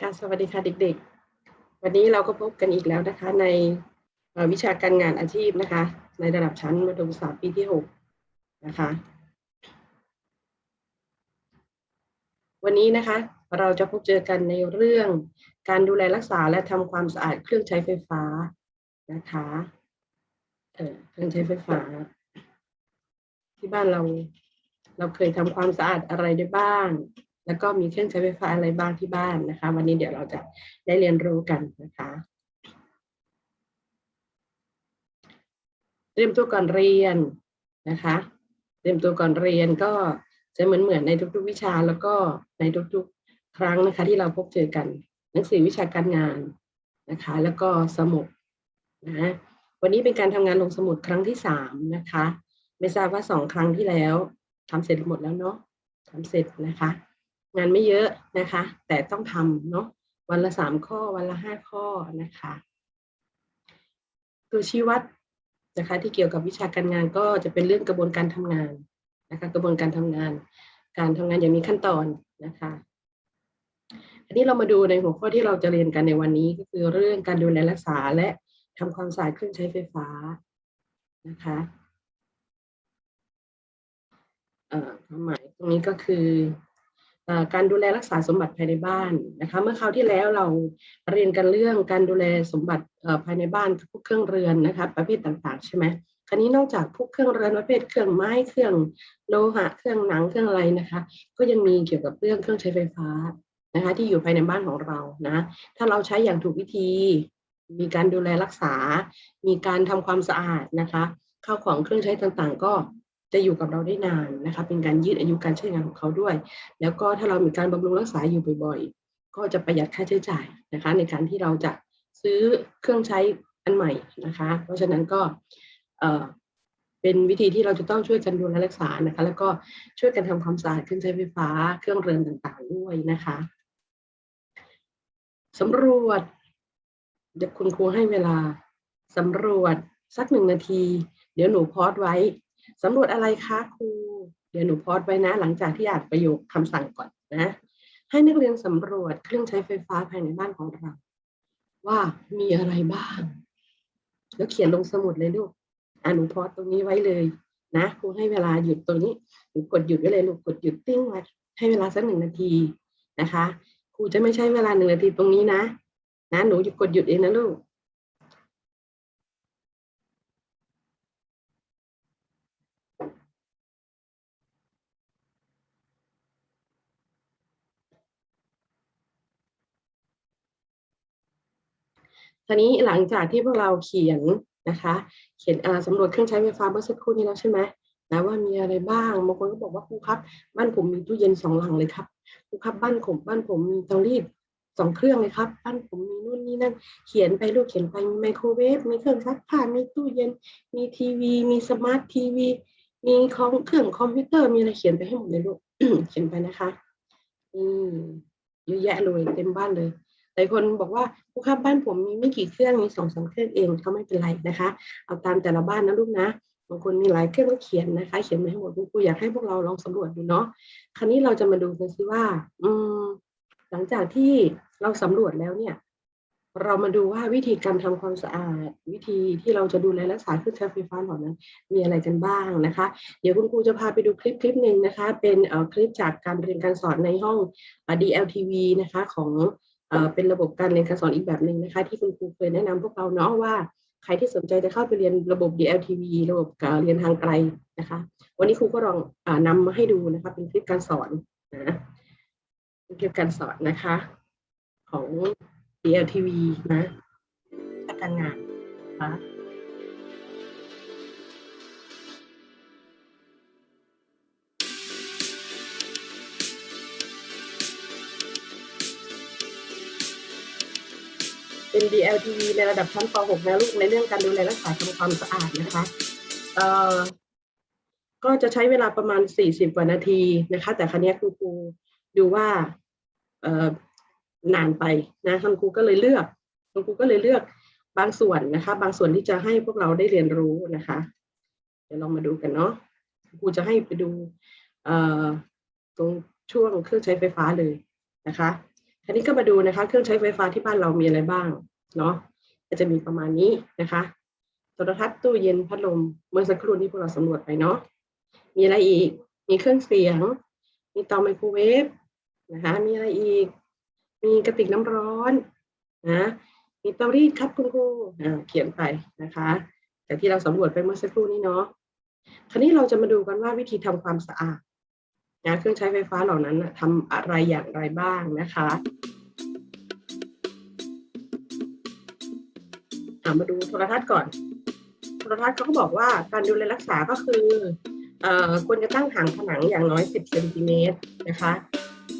ค่ะสวัสดีค่ะเด็กๆ วันนี้เราก็พบกันอีกแล้วนะคะ ในวิชาการงานอาชีพนะคะ ในระดับชั้นมัธยมศึกษาปีที่หกนะคะ วันนี้นะคะเราจะพบเจอกันในเรื่องการดูแลรักษาและทำความสะอาดเครื่องใช้ไฟฟ้านะคะเออเครื่องใช้ไฟฟ้า ที่บ้านเราเราเคยทำความสะอาดอะไรได้บ้าง แล้วก็มีเครื่องใช้ไฟฟ้าอะไรบ้างที่บ้านนะคะ วันนี้เดี๋ยวเราจะได้เรียนรู้กันนะคะ เตรียมตัวก่อนเรียนนะคะ เตรียมตัวก่อนเรียนก็จะเหมือนเหมือนในทุก ๆ วิชาแล้วก็ในทุกๆ ครั้งนะคะ ที่เราพบเจอกัน หนังสือวิชาการงานนะคะ แล้วก็สมุดนะวันนี้เป็นการทำงานลงสมุดครั้งที่สามนะคะ ไม่ทราบว่าสองครั้งที่แล้วทำเสร็จหมดแล้วเนาะทำเสร็จนะคะ งานไม่เยอะนะคะ แต่ต้องทำเนาะวันละสามข้อวันละห้าข้อนะคะ ตัวชี้วัดนะคะ ที่เกี่ยวกับวิชาการงานก็จะเป็นเรื่องกระบวนการทำงานนะคะ กระบวนการทำงาน การทำงานอย่างมีขั้นตอนนะคะ อันนี้เรามาดูในหัวข้อที่เราจะเรียนกันในวันนี้ก็คือเรื่องการดูแลรักษาและทำความสะอาดเครื่องใช้ไฟฟ้านะคะความหมายตรงนี้ก็คือ การดูแลรักษาสมบัติภายในบ้านนะคะ เมื่อคราวที่แล้วเราเรียนกันเรื่องการดูแลสมบัติภายในบ้านพวกเครื่องเรือนนะคะประเภทต่างๆ ใช่ไหมคราวนี้นอกจากพวกเครื่องเรือนประเภทเครื่องไม้เครื่องโลหะเครื่องหนังเครื่องอะไรนะคะ ก็ยังมีเกี่ยวกับเรื่องเครื่องใช้ไฟฟ้านะคะที่อยู่ภายในบ้านของเรานะถ้าเราใช้อย่างถูกวิธี มีการดูแลรักษา มีการทำความสะอาดนะคะข้าวของเครื่องใช้ต่างๆ ก็ จะอยู่กับเราได้นานนะคะเป็นการยืดอายุการใช้งานของเขาด้วย แล้วก็ถ้าเรามีการบำรุงรักษาอยู่บ่อยๆ ก็จะประหยัดค่าใช้จ่ายนะคะ ในการที่เราจะซื้อเครื่องใช้อันใหม่นะคะ เพราะฉะนั้นก็เอ่อเป็นวิธีที่เราจะต้องช่วยกันดูแลรักษานะคะ แล้วก็ช่วยกันทำความสะอาดเครื่องใช้ไฟฟ้า เครื่องเรือนต่างๆด้วยนะคะสำรวจเดี๋ยวคุณครูให้เวลาสำรวจสักหนึ่งนาที เดี๋ยวหนูพอดไว้ สำรวจอะไรคะครู เดี๋ยวหนูโพอดไว้นะ หลังจากที่อ่านประโยคคำสั่งก่อนนะ ให้นักเรียนสำรวจเครื่องใช้ไฟฟ้าภายในบ้านของเรา ว่ามีอะไรบ้าง แล้วเขียนลงสมุดเลยลูกอ่าหนูโพอดตรงนี้ไว้เลยนะครูให้เวลาหยุดตรงนี้หนูกดหยุดไว้เลยลูกกดหยุดติ้งไว้ให้เวลาสักหนึ่งนาทีนะคะครูจะไม่ใช้เวลาหนึ่งนาทีตรงนี้นะนะหนูจะกดหยุดเองนะลูก ทีนี้หลังจากที่พวกเราเขียนนะคะ เขียนสำรวจเครื่องใช้ไฟฟ้าเมื่อสักครู่นี้แล้วใช่ไหมนะว่ามีอะไรบ้างบางคนก็บอกว่าครูครับ บ้านผมมีตู้เย็นสองหลังเลยครับครูครับบ้านผมบ้านผมมีเตารีดสองเครื่องเลยครับ บ้านผมมีนู่นนี่นั่นเขียนไปลูกเขียนไปมีไมโครเวฟมีเครื่องซักผ้ามีตู้เย็น มีทีวี มีสมาร์ททีวี มีคอมเครื่องคอมพิวเตอร์มีอะไรเขียนไปให้หมดเลยลูกเขียนไปนะคะ อืมเยอะแยะเลยเต็มบ้านเลย ลายคนบอกว่าครูครับบ้านผมมีไม่กี่เครื่องมีสองสามเครื่องเองก็ไม่เป็นไรนะคะ เอาตามแต่ละบ้านนะลูกนะบางคนมีหลายเครื่องก็เขียนนะคะ เขียนมาให้หมดคุณครูอยากให้พวกเราลองสำรวจดูเนาะคราวนี้เราจะมาดูกันสิว่า อืม หลังจากที่เราสำรวจแล้วเนี่ย เรามาดูว่าวิธีการทำความสะอาด วิธีที่เราจะดูแลรักษาเครื่องใช้ไฟฟ้าเหล่านั้น มีอะไรกันบ้างนะคะ เดี๋ยวคุณครูจะพาไปดูคลิปคลิปหนึ่งนะคะ เป็นเอ่อคลิปจากการเรียนการสอนในห้องเอ่อ DLTV นะคะ ของ เป็นระบบการเรียนการสอนอีกแบบหนึ่งนะคะ ที่คุณครูเคยแนะนำพวกเราเนาะว่าใครที่สนใจจะเข้าไปเรียนระบบ DLTV ระบบการเรียนทางไกลนะคะ วันนี้ครูก็ลองอนำมาให้ดูนะคะเป็นคลิปการสอนนะเป็นคลิปการสอนนะคะ ของ DLTV นะกการงานนะคะ เป็น DLTV ในระดับชั้นป .6 นะลูกในเรื่องการดูแลรักษาทำความสะอาดนะคะเอ่อก็จะใช้เวลาประมาณ 40 กว่านาทีนะคะ แต่ครั้นี้คุณครูดูว่าเอ่อนานไปนะคุณครูก็เลยเลือกคุณครูก็เลยเลือกบางส่วนนะคะ บางส่วนที่จะให้พวกเราได้เรียนรู้นะคะ เดี๋ยวเรามาดูกันเนาะครูจะให้ไปดูเอ่อตรงช่วงเครื่องใช้ไฟฟ้าเลยนะคะ ทีนี้ก็มาดูนะคะเครื่องใช้ไฟฟ้าที่บ้านเรามีอะไรบ้างเนาะก็จะมีประมาณนี้นะคะโทรทัศน์ตู้เย็นพัดลมเมื่อสักครู่ที่พวกเราสำรวจไปเนาะมีอะไรอีก มีเครื่องเสียง มีเตาไมโครเวฟนะคะมีอะไรอีก มีกระติกน้ำร้อนนะมีเตารีดครับคุณครูเขียนไปนะคะแต่ที่เราสำรวจไปเมื่อสักครู่นี้เนาะคราวนี้เราจะมาดูกันว่าวิธีทำความสะอาด นะเครื่องใช้ไฟฟ้าเหล่านั้นทำอะไรอย่างไรบ้างนะคะามาดูโทรทัศน์ก่อน โทรทัศน์เขาก็บอกว่าการดูแลรักษาก็คือออควรจะตั้งห่างผนังอย่างน้อย 10เซนติเมตรนะคะ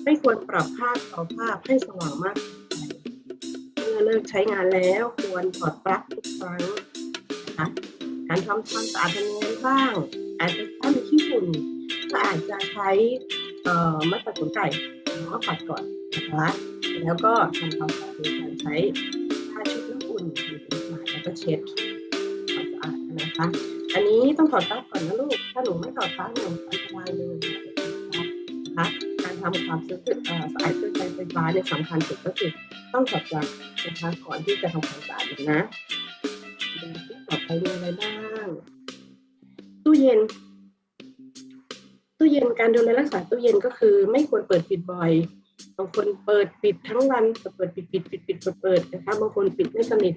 ไม่ควรปรับภาพต่อภาพให้สว่างมากเมื่อเลิกใช้งานแล้วควรถอดปลั๊กทุกครั้งนะคะการทำความสะอาดทำยังไงบ้าง อาจจะถ้ามีขี้ฝุ่น ก็อาจจะใช้เอ่อไม้ปัดขนไก่หรือว่าปัดก่อนนะคะแล้วก็ทำความสะอาดโดยการใช้ผ้าชุบน้ำอุ่นหรือเป็นหมาแล้วก็เช็ดความสะอาดนะคะ อันนี้ต้องถอดปลั๊กก่อนนะลูก ถ้าหนูไม่ถอดปลั๊กหนูอันตรายเลยนะคะการทำความสะอาดเอ่อสะอาดเครื่องใช้ไฟฟ้าเนี่ยสำคัญสุดก็คือต้องถอดปลั๊กนะคะก่อนที่จะทำความสะอาดนะดูที่ต่อไปมีอะไรบ้างตู้เย็น ตู้เย็นการดูแลรักษาตู้เย็นก็คือ ไม่ควรเปิดปิดบ่อยบางคนเปิดปิดทั้งวันเปิดปิดปิดปิดปิดเปิดเปิดนะคะบางคนปิดไม่สนิท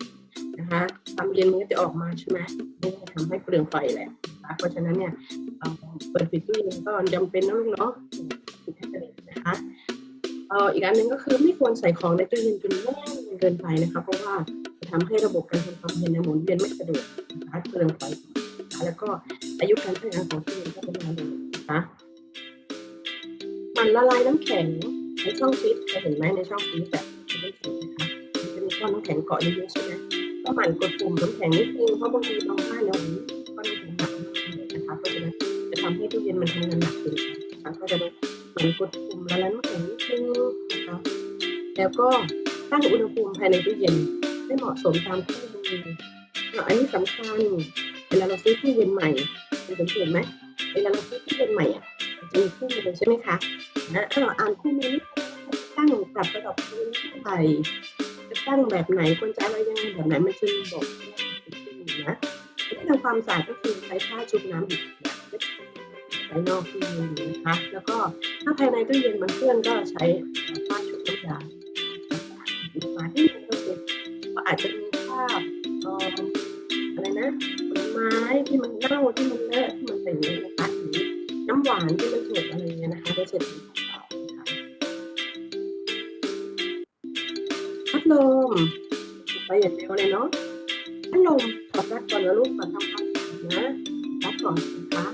นะคะความเย็นมันก็จะออกมาใช่ไหมนี่ทำให้เปลืองไฟแหละเพราะฉะนั้นเนี่ยเปิดปิดตู้เย็นก็จำเป็นนะลูกเนาะปิดให้สนิทนะคะอีกอันหนึ่งก็คือไม่ควรใส่ของในตู้เย็นจนแน่นเกินไปนะคะเพราะว่าจะทำให้ระบบการทำความเย็นในหมุนเวียนไม่สะดวกนะคะเปลืองไฟแล้วก็อายุการใช้งานของตู้เย็นก็จะนานลงนะคะมันละลายน้ำแข็งในช่องฟรีซเคยเห็นไหมในช่องฟรีซแบบไม่เห็นนะคะมันจะมีก้อนน้ำแข็งเกาะเยอะๆใช่ไหมก็หมั่นกดปุ่มน้ำแข็งนิดนึงเพราะบางทีบางบ้านเนี่ยก้อนน้ำแข็งหนักมากนะคะเพราะฉะนั้นจะทำให้ตู้เย็นมันทำงานหนักขึ้นนะคะก็จะหมั่นกดปุ่มละลายน้ำแข็งนิดนึงนะคะแล้วก็ตั้งอุณหภูมิภายในตู้เย็นให้เหมาะสมตามคู่มือนอันนี้สำคัญเวลาเราซื้อตู้เย็นใหม่คุณสังเกตไหมเวลาเราซื้อตู้เย็นใหม่อะ มีคู่มือใช่ไหมคะนะถ้าเราอ่านคู่มือนี้ตั้งปรับระดับพื้นที่ไปจะตั้งแบบไหนควรจะอะไรยังไงแบบไหนมันจะมีบอกนะที่ทำความสะอาดก็คือใช้ผ้าชุบน้ำดิบภายนอกคู่มือนะคะแล้วก็ถ้าภายในตู้เย็นมันเปื้อนก็ใช้ผ้าชุบน้ำยามาที่มันก็คืออาจจะมีภาพเอ่ออะไรนะผลไม้ที่มันเน่าที่มันเลอะที่มันเป็นนะคะ หวานที่มันถูกอะไรเงี้ยนะคะได้เสร็จต่อนะคะพัดลมไปอย่างเดียวเลยเนาะพัดลมถอดปลั๊กก่อนนะลูกก่อนทำความสะอาดนะปลั๊กก่อนนะคะ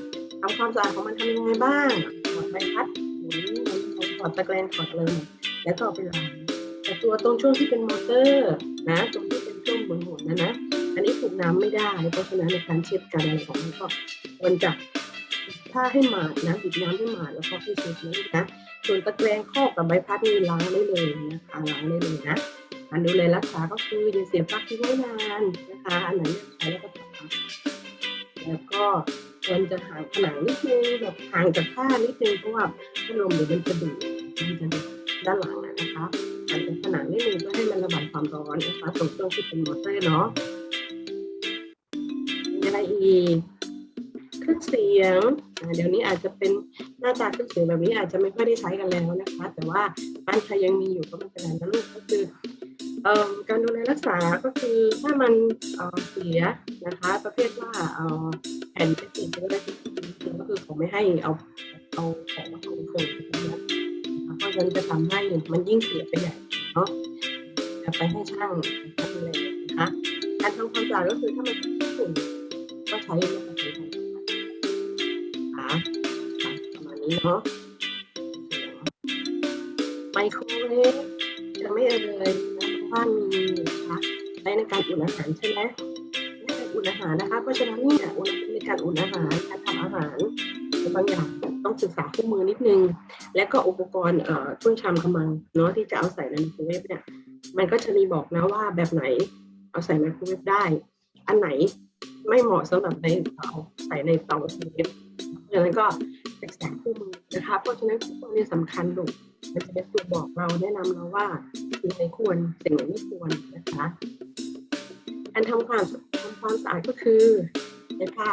ทำความสะอาดของมันทำยังไงบ้างถอดใบพัดหมุนถอดตะแกรงถอดเลยแล้วก็เอไปล้างแต่ตัวตรงช่วงที่เป็นมอเตอร์นะ ตรงที่เป็นช่วงหมุนๆนะนะ อันนี้ถูกน้ำไม่ได้เพราะฉะนั้นในการเช็ดกันอะไรของมันก็ควรจะ ถ้าให้หมาดนะบิดน้ำให้หมาดแล้วก็ให้เช็ดเลยนะส่วนตะแกรงครอกับใบพัดนี่ล้างได้เลยนะคะล้างได้เลยนะการดูแลรักษาก็คืออย่าเสียปลั๊กที่ไว้นานนะคะอันไหนใช้แล้วก็ถอดแล้วก็ควรจะห่างผนังนิดนึงแบบห่างจากผ้านิดนึงเพราะว่าพัดลมเดี๋ยวมันจะดูดมันจะดูดด้านหลังอะนะคะห่างจากผนังนิดนึงเพื่อให้มันระบายความร้อนนะคะตรงช่วงที่เป็นมอเตอร์เนาะมีอะไรอีก เครื่องเสียง เดี๋ยวนี้อาจจะเป็นหน้าตาเครื่องเสียงแบบนี้อาจจะไม่ค่อยได้ใช้กันแล้วนะคะ แต่ว่าบ้านใครยังมีอยู่ก็ไม่เป็นไรนะลูกก็คือการดูแลรักษาก็คือถ้ามันเสียนะคะ ประเภทว่าแผ่นเป็นสิ่งที่ได้ก็คือเขาไม่ให้เอาเอาของมาส่งเสริมนะคะเพราะฉะนั้นจะทำให้มันยิ่งเสียไปใหญ่เนาะไปให้ช่างนะคะดูแลนะคะการทำความสะอาดก็คือถ้ามันเป็นฝุ่นก็ใช้มาตรฐาน นี้เนาะไมโครเวฟจะไม่เอ่ยนะบ้านมีนะคะใช้ในการอุ่นอาหารใช่ไหมในการอุ่นอาหารนะคะ เพราะฉะนั้นเนี่ยอุณหภูมิในการอุ่นอาหารการทำอาหารบางอย่างต้องศึกษาคู่มือนิดนึง และก็อุปกรณ์เอ่อเครื่องชามกำมังเนาะที่จะเอาใส่ในไมโครเวฟเนี่ยมันก็จะมีบอกนะว่าแบบไหนเอาใส่ไมโครเวฟได้ อันไหนไม่เหมาะสำหรับในเตาใส่ในเตาไมโครเวฟ เพราะฉะนั้นก็ศึกษาคู่มือนะคะ เพราะฉะนั้นคู่มือเนี่ยสำคัญลูกมันจะเป็นตัวบอกเราแนะนำเราว่าสิ่งไหนควรสิ่งไหนไม่ควรนะคะการทำความทำความสะอาดก็คือในผ้า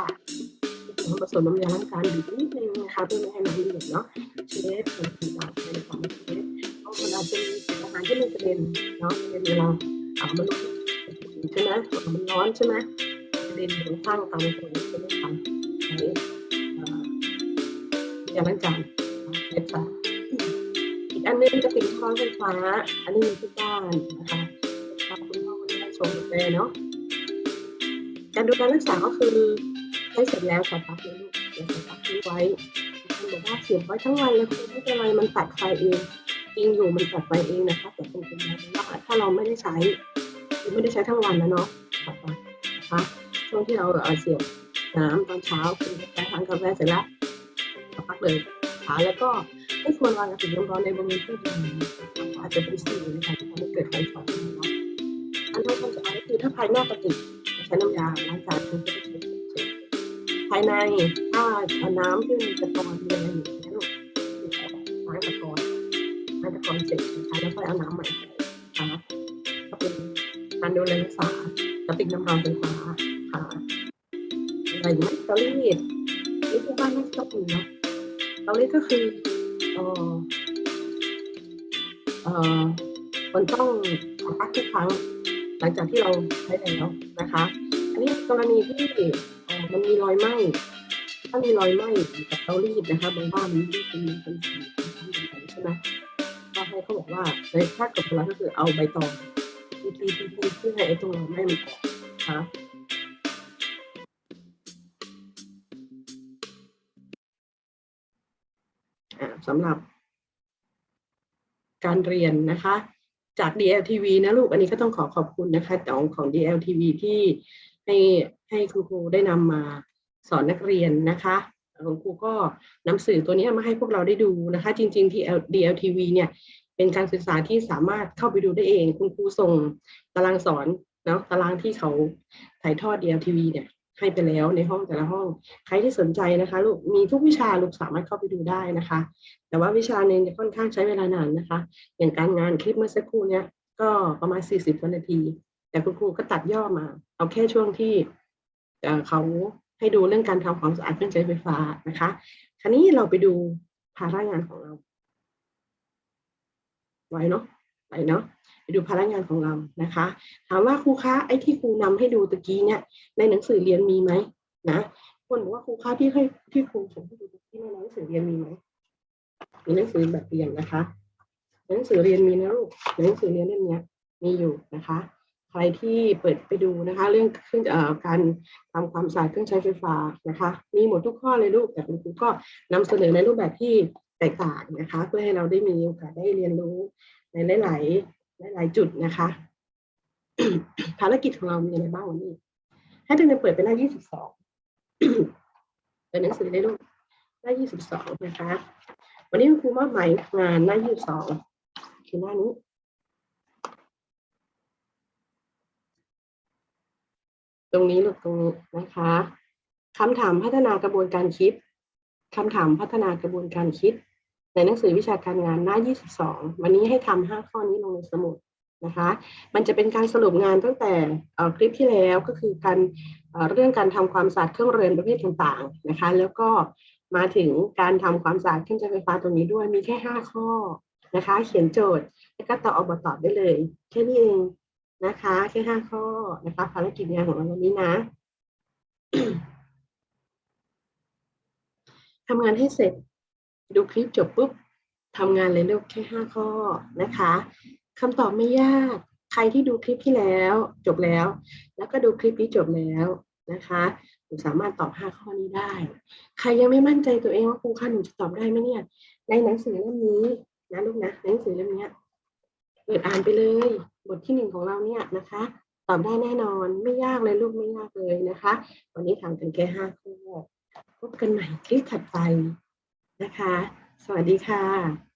ผสมน้ำยาล้างจานบีบนิดนึงนะคะเพื่อไม่ให้มันเดือดเนาะเช็ดเป็นต่างๆในความเช็ดเพราะมันอาจจะมีอาหารที่มันกระเด็นเนาะกระเด็นเวลาเอามันใช่ไหมมันร้อนใช่ไหมกระเด็นถึงข้างตามตรงนี้จะไม่ทำใช่ ยาล้างจานเช็ดซะอีกอันนึงจะติดท้องไฟฟ้า อันนี้มีที่บ้านนะคะคุณพ่อคุณแม่ชมกาแฟเนาะการดูแลรักษาก็คือใช้เสร็จแล้วขอพักเลยลูกเดี๋ยวขอพักทิ้งไว้บางคนบอกว่าเสียบไว้ทั้งวันเลยคุณไม่เป็นไรมันตัดไฟเองจริงอยู่มันตัดไฟเองนะคะแต่คุณเป็นไรว่าถ้าเราไม่ได้ใช้คือไม่ได้ใช้ทั้งวันนะเนาะตัดไฟนะคะช่วงที่เราเอ่อเสียบน้ำตอนเช้ากินกาแฟทานกาแฟเสร็จแล้ว ขอพักเลยค่ะแล้วก็ไม่ควรวางกระติกน้ำร้อนในบริเวณที่ดีนะคะอาจจะเป็นสิ่งนะคะที่ทำให้เกิดไฟช็อตได้เนาะอันที่ความสะอาก็คือถ้าภายนอกกระติกใช้น้ำยาล้างจานคุณก็ใช้ภายในถ้าเอาน้ำที่มันตะกอนมีอะไรอยู่เนี่ยลูกล้างตะกอนล้างตะกอนเสร็จนะคะแล้วค่อยเอาน้ำใหม่ใส่นะคะก็เป็นการดูแลรักษากระติกน้ำร้อนไฟฟ้าค่ะอะไรอย่างเงี้ตารีดนี่ทุกบ้านน่าจะต้องมีเนาะ ตารีดก็คือเอ่อเออมันต้องขอพักทุกครั้งหลังจากที่เราใช้แล้วนะคะ อันนี้กรณีที่อ่อมันมีรอยไหม้ถ้ามีรอยไหม้กับเตารีดนะคะบางบ้านมันที่เป็นเป็นสีช้ำๆใช่ไหมก็ให้เขาบอกว่าในถ้ากิดเวลาก็คือเอาใบตองตีตีตีตีเพื่อให้ไอ้ตรงรอยไหม้มันออกนะคะ สำหรับการเรียนนะคะ จาก DLTV นะลูก อันนี้ก็ต้องขอขอบคุณนะคะของของ DLTV ที่ให้ให้คุณครูได้นำมาสอนนักเรียนนะคะคุณครูก็นำสื่อตัวนี้มาให้พวกเราได้ดูนะคะ จริง ๆ ที่ DLTV เนี่ยเป็นการศึกษาที่สามารถเข้าไปดูได้เอง คุณครูส่งตารางสอนเนาะตารางที่เขาถ่ายทอด DLTV เนี่ย ให้ไปแล้วในห้องแต่ละห้อง ใครที่สนใจนะคะลูกมีทุกวิชาลูกสามารถเข้าไปดูได้นะคะ แต่ว่าวิชาหนึ่งเนี่ยค่อนข้างใช้เวลานานนะคะ อย่างการงานคลิปเมื่อสักครู่เนี้ยก็ประมาณ 40นาที แต่คุณครูก็ตัดย่อมา เอาแค่ช่วงที่เอ่อเขาให้ดูเรื่องการทำความสะอาดเครื่องใช้ไฟฟ้านะคะ คราวนี้เราไปดูภาระงานของเรา ไว้เนาะ ไปเนาะไปดูภาระงานของเรานะคะ ถามว่าครูคะไอ้ที่ครูนำให้ดูตะกี้เนี่ย ในหนังสือเรียนมีไหมนะคนบอกว่าครูคะที่ให้ที่ครูส่งให้ดูตะกี้ในหนังสือเรียนมีไหมมีหนังสือแบบเรียนนะคะ หนังสือเรียนมีนะลูกหนังสือเรียนเล่มนี้ยมีอยู่นะคะ ใครที่เปิดไปดูนะคะ เรื่องเครื่องการทำความสะอาดเครื่องใช้ไฟฟ้านะคะ มีหมดทุกข้อเลยลูกแต่คุณครูก็นำเสนอในรูปแบบที่แตกต่างนะคะ เพื่อให้เราได้มีโอกาสได้เรียนรู้ ในหลาย ๆ หลาย ๆ จุดนะคะ ภารกิจของเรามีอะไรบ้างวันนี้ ให้นักเรียนเปิดไปหน้า22เป็นหนังสือได้ลูกหน้า22นะคะ วันนี้คุณครูมอบหมายงานหน้า22คือหน้านี้ตรงนี้ลูกตรงนี้นะคะคำถามพัฒนากระบวนการคิดคำถามพัฒนากระบวนการคิด ในหนังสือวิชาการงานหน้า 22 วันนี้ให้ทำ5ข้อนี้ลงในสมุดนะคะ มันจะเป็นการสรุปงานตั้งแต่คลิปที่แล้วก็คือการเรื่องการทำความสะอาดเครื่องเรือนประเภทต่างๆนะคะ แล้วก็มาถึงการทำความสะอาดเครื่องใช้ไฟฟ้าตรงนี้ด้วยมีแค่ 5 ข้อนะคะ เขียนโจทย์แล้วก็ตอบออกมาตอบได้เลย แค่นี้เองนะคะแค่5ข้อนะคะภารกิจงานของเราวันนี้นะทำงานให้เสร็จ ดูคลิปจบปุ๊บทำงานเลยลูกแค่ห้าข้อนะคะคำตอบไม่ยาก ใครที่ดูคลิปที่แล้ว จบแล้ว แล้วก็ดูคลิปนี้จบแล้วนะคะหนูสามารถตอบห้าข้อนี้ได้ ใครยังไม่มั่นใจตัวเองว่าครูคะหนูจะตอบได้ไหมเนี่ย ในหนังสือเล่มนี้นะลูกนะหนังสือเล่มนี้เปิดอ่านไปเลย บทที่หนึ่งของเราเนี่ยนะคะ ตอบได้แน่นอนไม่ยากเลยลูกไม่ยากเลยนะคะ วันนี้ทำกันแค่ห้าข้อพบกันใหม่คลิปถัดไป นะคะ สวัสดีค่ะ